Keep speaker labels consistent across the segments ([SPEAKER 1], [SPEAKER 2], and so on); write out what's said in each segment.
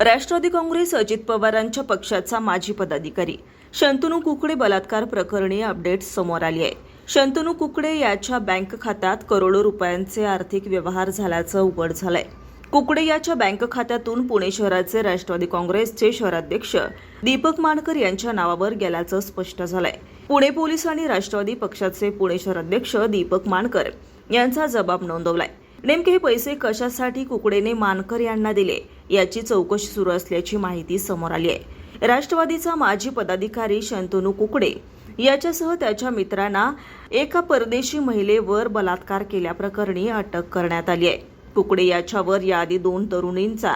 [SPEAKER 1] राष्ट्रवादी काँग्रेस अजित पवारांच्या पक्षाचा माजी पदाधिकारी. शंतनू कुकडे बलात्कार प्रकरणी अपडेट समोर आली आहे. शंतनू कुकडे याच्या बँक खात्यात करोडो रुपयांचे आर्थिक व्यवहार झाल्याचं उघड झालंय. कुकडे याच्या बँक खात्यातून पुणे शहराचे राष्ट्रवादी काँग्रेसचे शहराध्यक्ष दीपक मानकर यांच्या नावावर गेल्याचं स्पष्ट झालंय. पुणे पोलीस आणि राष्ट्रवादी पक्षाचे पुणे शहराध्यक्ष दीपक मानकर यांचा जबाब नोंदवलाय. नेमके हे पैसे कशासाठी कुकडेने मानकर यांना दिले? याची चौकशी सुरू असल्याची माहिती समोर आली आहे. राष्ट्रवादीचा माजी पदाधिकारी शंतनू कुकडे याच्यासह त्याच्या मित्रांना एका परदेशी महिलेवर बलात्कार केल्याप्रकरणी अटक करण्यात आली आहे. कुकडे याच्यावर याआधी दोन तरुणींचा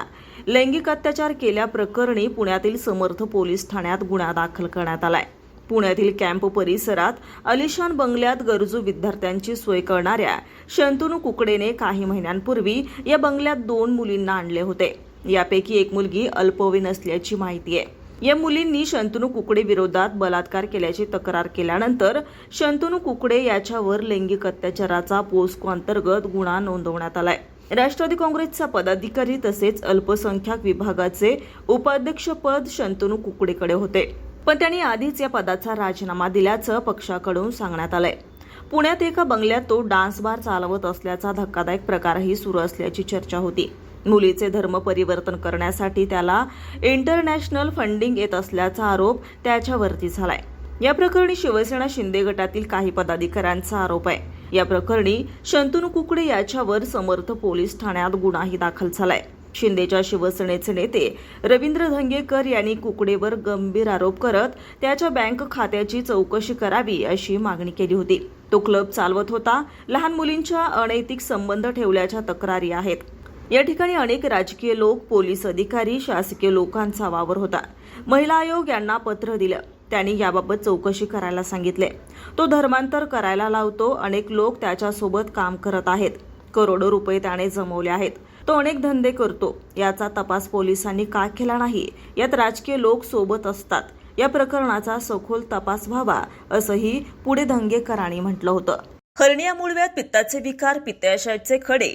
[SPEAKER 1] लैंगिक अत्याचार केल्याप्रकरणी पुण्यातील समर्थ पोलीस ठाण्यात गुन्हा दाखल करण्यात आलाय. पुण्यातील कॅम्प परिसरात अलिशान बंगल्यात गरजू विद्यार्थ्यांची सोय करणाऱ्या शंतनू कुकडेने काही महिन्यांपूर्वी या बंगल्यात दोन मुलींना आणले होते. यापैकी एक मुलगी अल्पवयीन असल्याची माहिती आहे. या मुलींनी शंतनू कुकडे विरोधात बलात्कार केल्याची तक्रार केल्यानंतर शंतनू कुकडे याच्यावर लैंगिक अत्याचाराचा पोस्को अंतर्गत गुन्हा नोंदवण्यात आलाय. राष्ट्रवादी काँग्रेसचा पदाधिकारी तसेच अल्पसंख्याक विभागाचे उपाध्यक्षपद शंतनू कुकडेकडे होते. पण त्यांनी आधीच या पदाचा राजीनामा दिल्याचं पक्षाकडून सांगण्यात आलंय. पुण्यात एका बंगल्यात तो डान्स बार चालवत असल्याचा धक्कादायक प्रकारही सुरू असल्याची चर्चा होती. मुलीचे धर्म परिवर्तन करण्यासाठी त्याला इंटरनॅशनल फंडिंग येत असल्याचा आरोप त्याच्यावरती झालाय. या प्रकरणी शिवसेना शिंदे गटातील काही पदाधिकाऱ्यांचा आरोप आहे. या प्रकरणी शंतनू कुकडे याच्यावर समर्थ पोलीस ठाण्यात गुन्हाही दाखल झालाय. शिंदेच्या शिवसेनेचे नेते रवींद्र धंगेकर यांनी कुकडेवर गंभीर आरोप करत त्याच्या बँक खात्याची चौकशी करावी अशी मागणी केली होती. तो क्लब चालवत होता. लहान मुलींच्या अनैतिक संबंध ठेवल्याच्या तक्रारी आहेत. या ठिकाणी अनेक राजकीय लोक पोलीस अधिकारी शासकीय लोकांचा वावर होता. महिला आयोग यांना पत्र दिलं. त्यांनी याबाबत चौकशी करायला सांगितले. तो धर्मांतर करायला लावतो. अनेक लोक त्याच्यासोबत काम करत आहेत. करोडो रुपये त्याने जमवले आहेत. तो अनेक धंदे करतो. याचा तपास पोलिसांनी का केला नाही? यात राजकीय लोक सोबत असतात. या प्रकरणाचा सखोल तपास व्हावा असंही पुढे धंगेकरांनी म्हटलं होतं. हर्निया मूळव्यात पित्ताचे विकार पित्ताशयाचे खडे